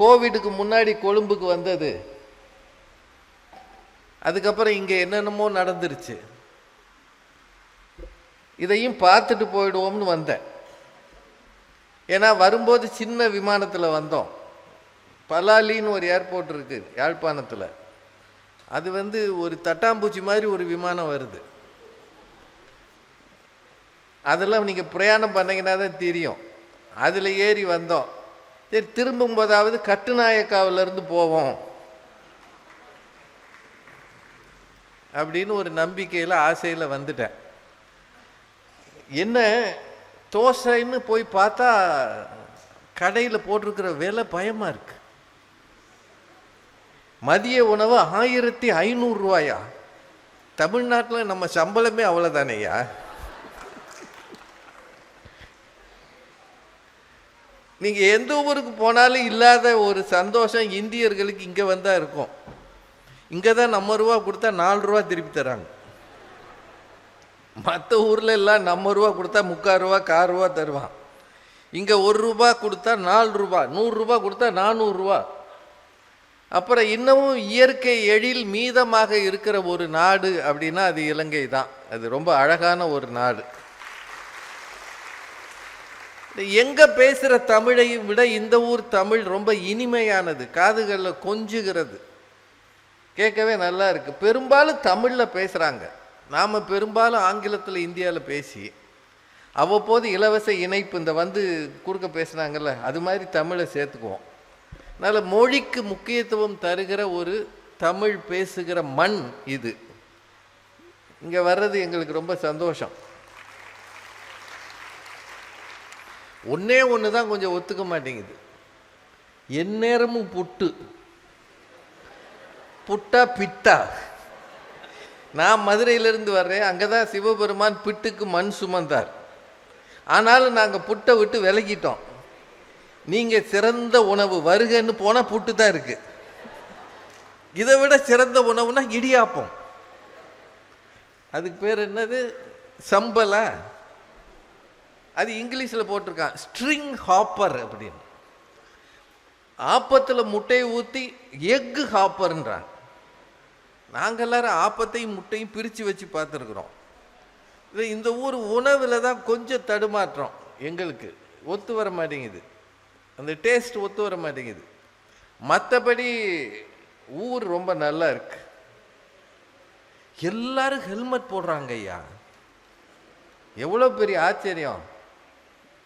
கோவிடுக்கு முன்னாடி கொழும்புக்கு வந்தது. அதுக்கப்புறம் இங்கே என்னென்னமோ நடந்துருச்சு. இதையும் பார்த்துட்டு போயிடுவோம்னு வந்தேன். ஏன்னா வரும்போது சின்ன விமானத்தில் வந்தோம். பலாலின்னு ஒரு ஏர்போர்ட் இருக்குது யாழ்ப்பாணத்தில். அது வந்து ஒரு தட்டாம்பூச்சி மாதிரி ஒரு விமானம் வருது. அதெல்லாம் நீங்கள் பிரயாணம் பண்ணீங்கன்னா தான் தெரியும். அதில் ஏறி வந்தோம். சரி திரும்பும்போதாவது கட்டுநாயக்காவிலேருந்து போவோம். அப்படின்னு ஒரு நம்பிக்கையில் ஆசையில் வந்துட்டேன். என்ன தோசைன்னு போய் பார்த்தா கடையில் போட்டிருக்கிற விலை பயமாக இருக்கு. மதிய உணவு ஆயிரத்தி ஐநூறுரூவாயா தமிழ்நாட்டில் நம்ம சம்பளமே அவ்வளோதானேயா நீங்கள் எந்த ஊருக்கு போனாலும் இல்லாத ஒரு சந்தோஷம் இந்தியர்களுக்கு இங்கே வந்தால் இருக்கும். இங்கே தான் நம்ம ரூபா கொடுத்தா நாலு ரூபா திருப்பி தராங்க. மற்ற ஊரில் எல்லாம் நம்ம ரூபா கொடுத்தா முக்கால் ரூபா கால் ரூபா தருவான். இங்கே ஒரு ரூபா கொடுத்தா நாலு ரூபா நூறுரூபா கொடுத்தா நானூறுரூவா அப்புறம் இன்னமும் இயற்கை எழில் மீதமாக இருக்கிற ஒரு நாடு அப்படின்னா அது இலங்கை தான். அது ரொம்ப அழகான ஒரு நாடு. எங்கே பேசுகிற தமிழை விட இந்த ஊர் தமிழ் ரொம்ப இனிமையானது காதுகளில் கொஞ்சுகிறது. கேட்கவே நல்லா இருக்குது பெரும்பாலும் தமிழில் பேசுகிறாங்க நாம் பெரும்பாலும் ஆங்கிலத்தில் இந்தியாவில் பேசி அவ்வப்போது இலவச இணைப்பு இந்த வந்து குறுக்க பேசுனாங்கல்ல அது மாதிரி தமிழை சேர்த்துக்குவோம். அதனால் மொழிக்கு முக்கியத்துவம் தருகிற ஒரு தமிழ் பேசுகிற மண் இது. இங்கே வர்றது எங்களுக்கு ரொம்ப சந்தோஷம். ஒன்றே ஒன்று தான் கொஞ்சம் ஒத்துக்க மாட்டேங்குது. எந்நேரமும் புட்டு. புட்டா பிட்டா? நான் மதுரையிலிருந்து வர்றேன். அங்கே தான் சிவபெருமான் பிட்டுக்கு மண் சுமந்தார். ஆனாலும் நாங்கள் புட்டை விட்டு விலகிட்டோம். நீங்கள் சிறந்த உணவு வருகன்னு போனால் புட்டு தான் இருக்குது இதை விட சிறந்த உணவுனா இடியாப்பம். அதுக்கு பேர் என்னது? சம்பலா அது இங்கிலீஷில் போட்டிருக்கான் ஸ்ட்ரிங் ஹாப்பர் அப்படின்னு. ஆப்பத்தில் முட்டையை ஊற்றி எக்கு ஹாப்பர்ன்றான் நாங்கள் எல்லாரும் ஆப்பத்தையும் முட்டையும் பிரித்து வச்சு பார்த்துருக்குறோம். இது இந்த ஊர் உணவில் தான் கொஞ்சம் தடுமாற்றம் எங்களுக்கு. ஒத்து வர மாட்டேங்குது. அந்த டேஸ்ட் ஒத்து வர மாட்டேங்குது. மற்றபடி ஊர் ரொம்ப நல்லா இருக்கு. எல்லாரும் ஹெல்மெட் போடுறாங்க ஐயா. எவ்வளோ பெரிய ஆச்சரியம்.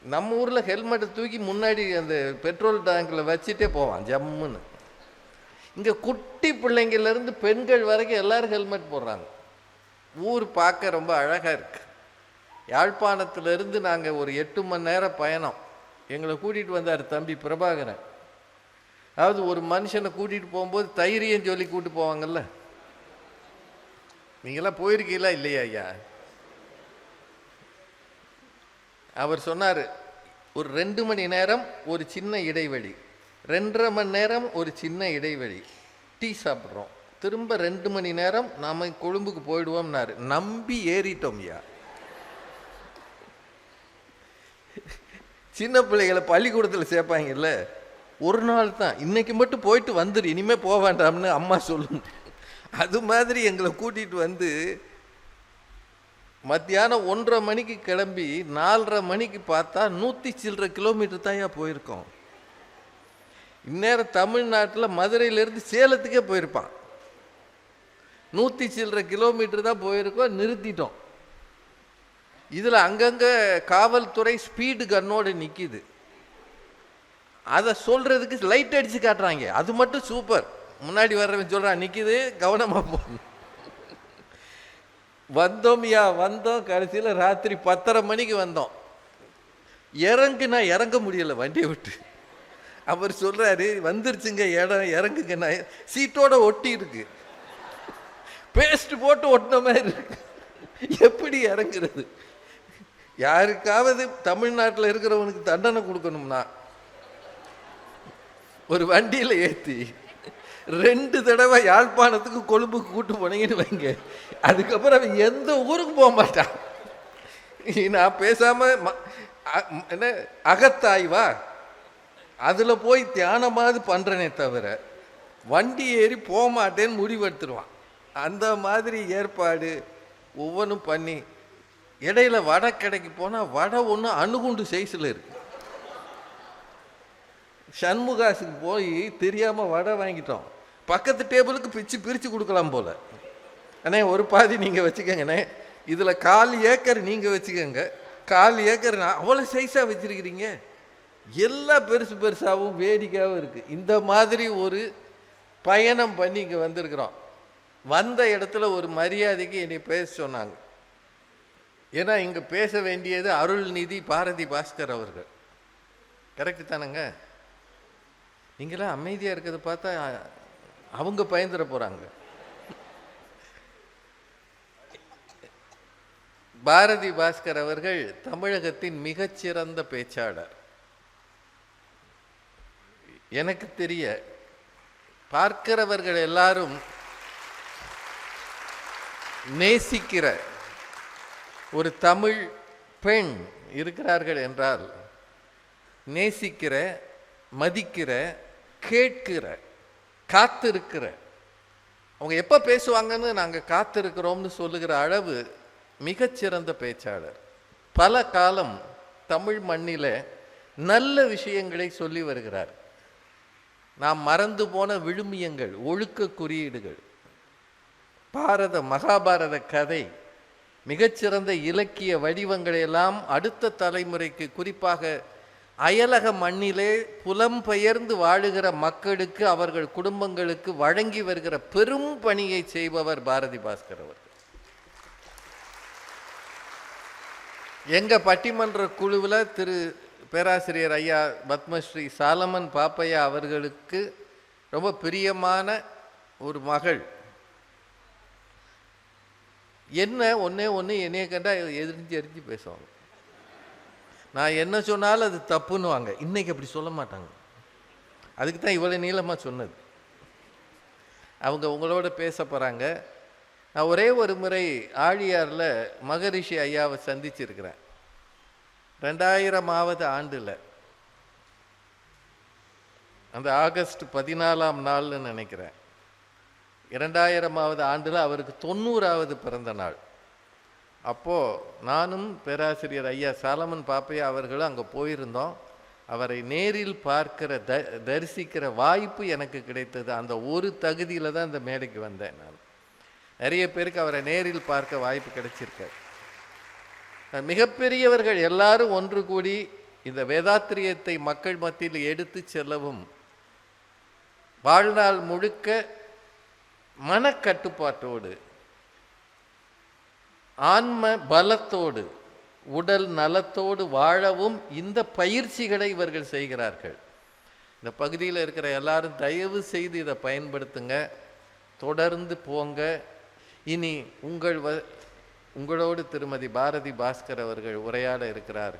நம்ம ஊரில் ஹெல்மெட்டை தூக்கி முன்னாடி அந்த பெட்ரோல் டேங்கில் வச்சுட்டே போவான் ஜம்முன்னு. இங்கே குட்டி பிள்ளைங்கள்லேருந்து பெண்கள் வரைக்கும் எல்லாரும் ஹெல்மெட் போடுறாங்க. ஊர் பார்க்க ரொம்ப அழகாக இருக்குது யாழ்ப்பாணத்துலேருந்து நாங்கள் ஒரு எட்டு மணி நேரம் பயணம். எங்களை கூட்டிகிட்டு வந்தார் தம்பி பிரபாகரன். அதாவது ஒரு மனுஷனை கூட்டிகிட்டு போகும்போது தைரியம் சொல்லி கூப்பிட்டு போவாங்கல்ல? நீங்களாம் போயிருக்கீங்களா இல்லையா ஐயா? அவர் சொன்னார் ஒரு ரெண்டு மணி நேரம் ஒரு சின்ன இடைவெளி. ரெண்டரை மணி நேரம் ஒரு சின்ன இடைவெளி. டீ சாப்பிட்றோம். திரும்ப ரெண்டு மணி நேரம் நாம் கொழும்புக்கு போயிடுவோம்னாரு. நம்பி ஏறிட்டோம் ஐயா. சின்ன பிள்ளைகளை பள்ளிக்கூடத்தில் சேர்ப்பாங்கல்ல? ஒரு நாள் தான். இன்றைக்கு மட்டும் போயிட்டு வந்துடு இனிமேல் போக வேண்டாம்னு அம்மா சொல்லும். அது மாதிரி எங்களை கூட்டிகிட்டு வந்து மத்தியானம் ஒன்றரை மணிக்கு கிளம்பி நாலரை மணிக்கு பார்த்தா நூற்றி சில்லற கிலோமீட்டர் தான் போயிருக்கோம். இந்நேரம் தமிழ்நாட்டில் மதுரையிலேருந்து சேலத்துக்கே போயிருப்பான். நூற்றி சில்லற கிலோமீட்டர் தான் போயிருக்கோம் நிறுத்திட்டோம். இதில் அங்கங்கே காவல்துறை ஸ்பீடு கன்னோடு நிற்கிது அதை சொல்கிறதுக்கு லைட் அடித்து காட்டுறாங்க. அது மட்டும் சூப்பர் முன்னாடி வர்றவன் சொல்கிறான் நிற்கிது கவனமாக போகணும் வந்தோம்யா வந்தோம். கடைசியில் ராத்திரி பத்தரை மணிக்கு வந்தோம். இறங்குனா இறங்க முடியல வண்டியை விட்டு. அவர் சொல்கிறாரு வந்துருச்சுங்க இடம் இறங்குங்க. நான் சீட்டோட ஒட்டி இருக்கு பேஸ்ட் போட்டு ஒட்டின மாதிரி இருக்கு. எப்படி இறங்குறது? யாருக்காவது தமிழ்நாட்டில் இருக்கிறவனுக்கு தண்டனை கொடுக்கணும்னா ஒரு வண்டியில் ஏற்றி ரெண்டு தடவை யாழ்ப்பாணத்துக்கு கொழும்புக்கு கூட்டு போனீங்கன்னு வைங்க. அதுக்கப்புறம் அவன் எந்த ஊருக்கு போக மாட்டான். நான் பேசாமல் ம- அ- என்ன அகத்தாய்வா அதில் போய் தியானமாவது பண்ணுறனே தவிர வண்டி ஏறி போக மாட்டேன்னு முடிவெடுத்துருவான். அந்த மாதிரி ஏற்பாடு ஒவ்வொன்றும் பண்ணி இடையில வடை கடைக்கு போனால் வடை ஒன்று அணுகுண்டு சைஸில் இருக்கும் சண்முகாசுக்கு போய் தெரியாமல் வடை வாங்கிட்டோம். பக்கத்து டேபிளுக்கு பிச்சு பிரித்து கொடுக்கலாம் போல். அண்ணே ஒரு பாதி நீங்கள் வச்சுக்கோங்கண்ணே இதில் கால் ஏக்கர் நீங்கள் வச்சுக்கோங்க. கால் ஏக்கர் நான் அவ்வளோ சைஸாக வச்சுருக்கிறீங்க. எல்லாம் பெருசு பெருசாகவும் வேடிக்கையாகவும் இருக்குது இந்த மாதிரி ஒரு பயணம் பண்ணி இங்கே வந்திருக்கிறோம். வந்த இடத்துல ஒரு மரியாதைக்கு என்னை பேச சொன்னாங்க. ஏன்னா இங்கே பேச வேண்டியது அருள்நிதி பாரதி பாஸ்கர் அவர்கள். கரெக்டு தானேங்க? நீங்களாம் அமைதியாக இருக்கிறத பார்த்தா அவங்க பயந்துட போகிறாங்க பாரதி பாஸ்கர் அவர்கள் தமிழகத்தின் மிகச்சிறந்த பேச்சாளர். எனக்கு தெரிய பார்க்கிறவர்கள் எல்லாரும் நேசிக்கிற ஒரு தமிழ் பெண் இருக்கிறார்கள் என்றால் நேசிக்கிற மதிக்கிற கேட்கிற காத்திருக்கிற. அவங்க எப்போ பேசுவாங்கன்னு நாங்கள் காத்திருக்கிறோம்னு சொல்லுகிற அளவு மிகச்சிறந்த பேச்சாளர். பல காலம் தமிழ் மண்ணில் நல்ல விஷயங்களை சொல்லி வருகிறார். நாம் மறந்து போன விழுமியங்கள் ஒழுக்க குறியீடுகள். பாரத மகாபாரத கதை மிகச்சிறந்த இலக்கிய வடிவங்களையெல்லாம் அடுத்த தலைமுறைக்கு குறிப்பாக அயலக மண்ணிலே புலம்பெயர்ந்து வாழுகிற மக்களுக்கு அவர்கள் குடும்பங்களுக்கு வழங்கி வருகிற பெரும் பணியை செய்பவர் பாரதி பாஸ்கர் அவர்கள். எங்க பட்டிமன்ற குழுவில் திரு பேராசிரியர் ஐயா பத்மஸ்ரீ சாலமன் பாப்பையா அவர்களுக்கு ரொம்ப பிரியமான ஒரு மகள். என்ன ஒன்றே ஒன்று என்னைய கண்டா எரிஞ்சு எரிஞ்சு பேசுவாங்க. நான் என்ன சொன்னாலும் அது தப்புன்னுவாங்க. இன்னைக்கு அப்படி சொல்ல மாட்டாங்க. அதுக்கு தான் இவ்வளோ நீளமாக சொன்னது. அவங்க உங்களோட பேச போகிறாங்க நான் ஒரே ஒரு முறை ஆழியாரில் மகரிஷி ஐயாவை சந்திச்சிருக்கிறேன். ரெண்டாயிரமாவது ஆண்டில். அந்த ஆகஸ்ட் பதினாலாம் நாள்னு நினைக்கிறேன். இரண்டாயிரமாவது ஆண்டில் அவருக்கு தொண்ணூறாவது பிறந்த நாள். அப்போது நானும் பேராசிரியர் ஐயா சாலமன் பாப்பையா அவர்களும் அங்கே போயிருந்தோம். அவரை நேரில் பார்க்கிற த தரிசிக்கிற வாய்ப்பு எனக்கு கிடைத்தது. அந்த ஒரு தகுதியில் தான் இந்த மேடைக்கு வந்தேன் நான். நிறைய பேருக்கு அவரை நேரில் பார்க்க வாய்ப்பு கிடைச்சிருக்காரு மிகப்பெரியவர்கள் எல்லாரும் ஒன்று கூடி இந்த வேதாத்திரியத்தை மக்கள் மத்தியில் எடுத்து செல்லவும் வாழ்நாள் முழுக்க மனக்கட்டுப்பாட்டோடு ஆன்ம பலத்தோடு உடல் நலத்தோடு வாழவும் இந்த பயிற்சிகளை இவர்கள் செய்கிறார்கள். இந்த பகுதியில் இருக்கிற எல்லாரும் தயவு செய்து இதை பயன்படுத்துங்க. தொடர்ந்து போங்க. இனி உங்கள் வ உங்களோடு திருமதி பாரதி பாஸ்கர் அவர்கள் உரையாட இருக்கிறார்.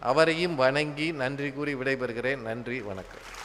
அவரையும் வணங்கி நன்றி கூறி விடைபெறுகிறேன். நன்றி வணக்கம்.